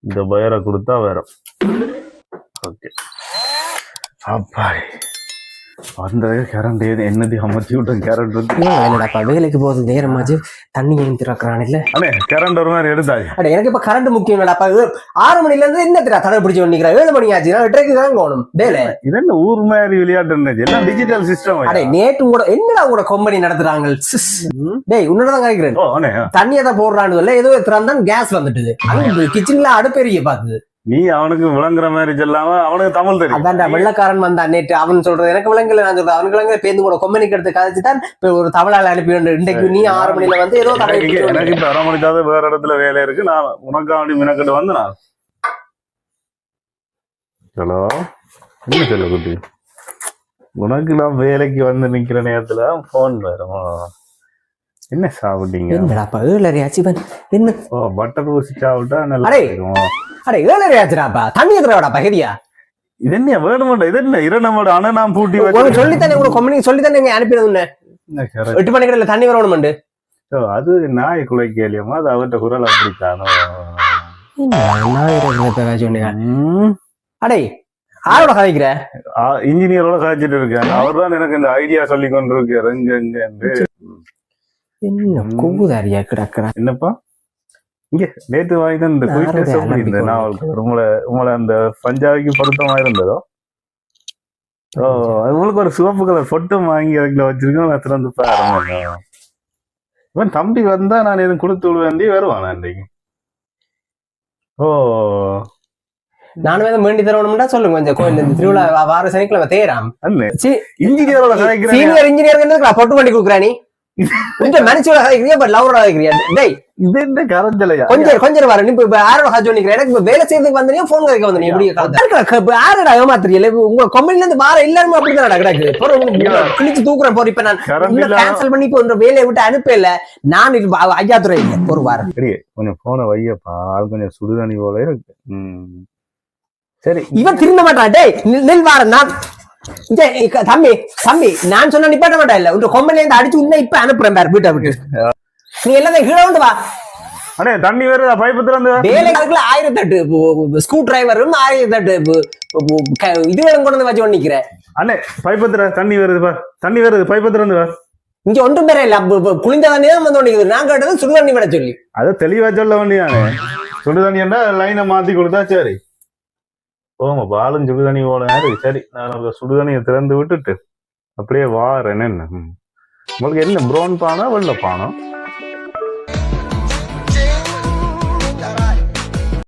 இந்த வயரை கொடுத்தா வேற. ஓகே. அப்பாடி. அந்த கரண்ட். என்னது அமர்த்தி கரண்ட் என்னடாப்பா வேலைக்கு போகுது நேரமாச்சு தண்ணி ஏன் திறக்கிறான் இல்ல? அண்ணே கரண்ட் ஒரு மாதிரி எடுத்தாச்சு அட எனக்கு இப்ப கரண்ட் முக்கியம் இல்லடாப்பா ஆறு மணில இருந்து என்ன தெரியா தடை பிடிச்சு நிக்கிறேன் ஏழு மணி ஆச்சு நான் எட்டரைக்கு தான் போகணும். வேலை. இது என்ன ஊர் மாதிரி விளையாட்டு எல்லாம் டிஜிட்டல் சிஸ்டம் அடே நேற்று கூட என்னடா கூட கம்பெனி நடத்துறாங்க. டேய் உன்னோட தான் கேட்கிறேன் தண்ணியை தான் போடுறான்னு சொல்ல ஏதோ திறந்தான் கேஸ் வந்துட்டுது. கிச்சன்ல அடுப்பெரிய பாத்துது நீ அவனுக்கு விளங்குற மாதிரி சொல்லாம அவனுக்கு தமிழ் தெரியும். அதான்டா வெள்ளக்காரன் வந்தான் நேற்று அவன் சொல்றது எனக்கு விளங்கல நான் சொல்றேன் அவனுக்கு விளங்கல. பேருந்து கூட கொம்பனிக்கு எடுத்து கதைச்சு தான் இப்ப ஒரு தவளால அனுப்பி. இன்றைக்கு நீ ஆறு மணில வந்து ஏதோ எனக்கு இப்ப அரை மணிக்காவது வேற இடத்துல வேலை இருக்கு. நான் உனக்காண்டி மினக்கிட்டு வந்து நான் ஹலோ? என்ன சொல்ல குட்டி? உனக்கு நான் வேலைக்கு வந்து நிக்கிற நேரத்துல போன் வரும்? என்ன சாப்பிட்டீங்க என்னடாப்பா ஏழரை ஆச்சு என்ன? ஓ பட்டர் ஊசி சாப்பிட்டா நல்லா அடே. அடே ஏழரை ஆச்சுடாப்பா தண்ணி எத்தனை பகுதியா இது என்ன வேணுமாட்டா இது என்ன இரண்டமோட அண்ணன் நான் பூட்டி வச்சு சொல்லித்தானே உனக்கு கொம்பனி சொல்லித்தானே இங்க அனுப்பிடுது என்ன correct. எட்டு மணிக்கு இல்ல தண்ணி வரணுமெண்டு. ஓ, அது நாய் குலைக்கலையமா அது அவர்கிட்ட குரல் அப்படித்தானோ. அடே ஆரோட கதைக்கிற? இன்ஜினியரோட காய்ச்சிட்டு இருக்காங்க. அவர் தான் எனக்கு இந்த ஐடியா சொல்லி கொண்டு என்று. என்ன கூதாரியா கிடக்குறா என்னப்பா? இங்க நேத்து வாங்கி தான் இந்த அலம்பி நாவல். உங்களை உங்களை அந்த பஞ்சாபிக்கு பொருத்தமா இருந்ததோ? ஓ உங்களுக்கு ஒரு சிவப்பு கலர் பொட்டும் வாங்கி அதுக்குள்ள வச்சிருக்கோம் நான் திறந்து பாருங்க இவன் தம்பி வந்தா நான் எதுவும் கொடுத்து விடுவேண்டி வருவானா இன்னைக்கு ஓ. நானும் எதுவும் வேண்டி தரணும்டா சொல்லுங்க கொஞ்சம். கோயில் இந்த திருவிழா வார சனிக்கிழமை தேராம். இன்ஜினியரோட சீனியர் இன்ஜினியர் என்ன பொட்டு வண்டி கொடுக்குறா கொஞ்சம் மனுஷோட கதைக்கிறியா பட் லவரோட கதைக்கிறியா டேய் இது கரஞ்சலையா? கொஞ்சம் கொஞ்சம் வர நீ இப்ப யாரோட ஹஜ் பண்ணிக்கிற எனக்கு இப்ப வேலை செய்யறதுக்கு வந்தனியா போன் கதைக்க வந்தனியா இப்படி யாரோட ஏமாத்துறீல உங்க கம்பெனில இருந்து வார எல்லாருமே அப்படிதான் கிடக்கு. போற கிழிச்சு போற இப்ப நான் கேன்சல் பண்ணி இப்போ இந்த வேலையை விட்டு அனுப்பல. நான் இது ஐயா துறை இல்லை. ஒரு வாரம். கொஞ்சம் போன வையப்பா. அது கொஞ்சம் சுடுதண்ணி போல இருக்கு. சரி. இவன் திருந்த மாட்டான். டேய் நில் வாரம் நான். தம்பி தம்பி நான் சொன்ன நிப்பாட்ட மாட்டேன். இல்ல உங்க கொம்பனில இருந்து அடிச்சு உன்ன இப்ப அனுப்புறேன் பாரு வீட்டை விட்டு. நீ எல்லாத்தையும் கீழே வந்து வா. அண்ணே தண்ணி வருதா பைப்பு திறந்து வேலை காலத்துல ஆயிரத்தி எட்டு ஸ்க்ரூ டிரைவர் ஆயிரத்தி எட்டு பு- பு- க- இதுகளும் கொண்டு வந்து வச்சு நிக்கிறேன். அண்ணே பைப்பு திற தண்ணி வருது பா. தண்ணி வருது பைப்பு திறந்து வா. இங்க ஒன்றும் பேர இல்ல குளிந்த தண்ணி தான் வந்து நிக்குது. நான் கேட்டது சுடு தண்ணி விட சொல்லி. அதை தெளிவா சொல்ல வேண்டியானே சுடுதண்ணி என்றா லைனை மாத்தி கொடுத்தா சரி. போங்க பாலும் சுடுதண்ணி போல சரி நான் அந்த சுடுதண்ணியை திறந்து விட்டுட்டு அப்படியே வாரேன் என்ன? உங்களுக்கு என்ன ப்ரௌன் பானா வெள்ளை பானம்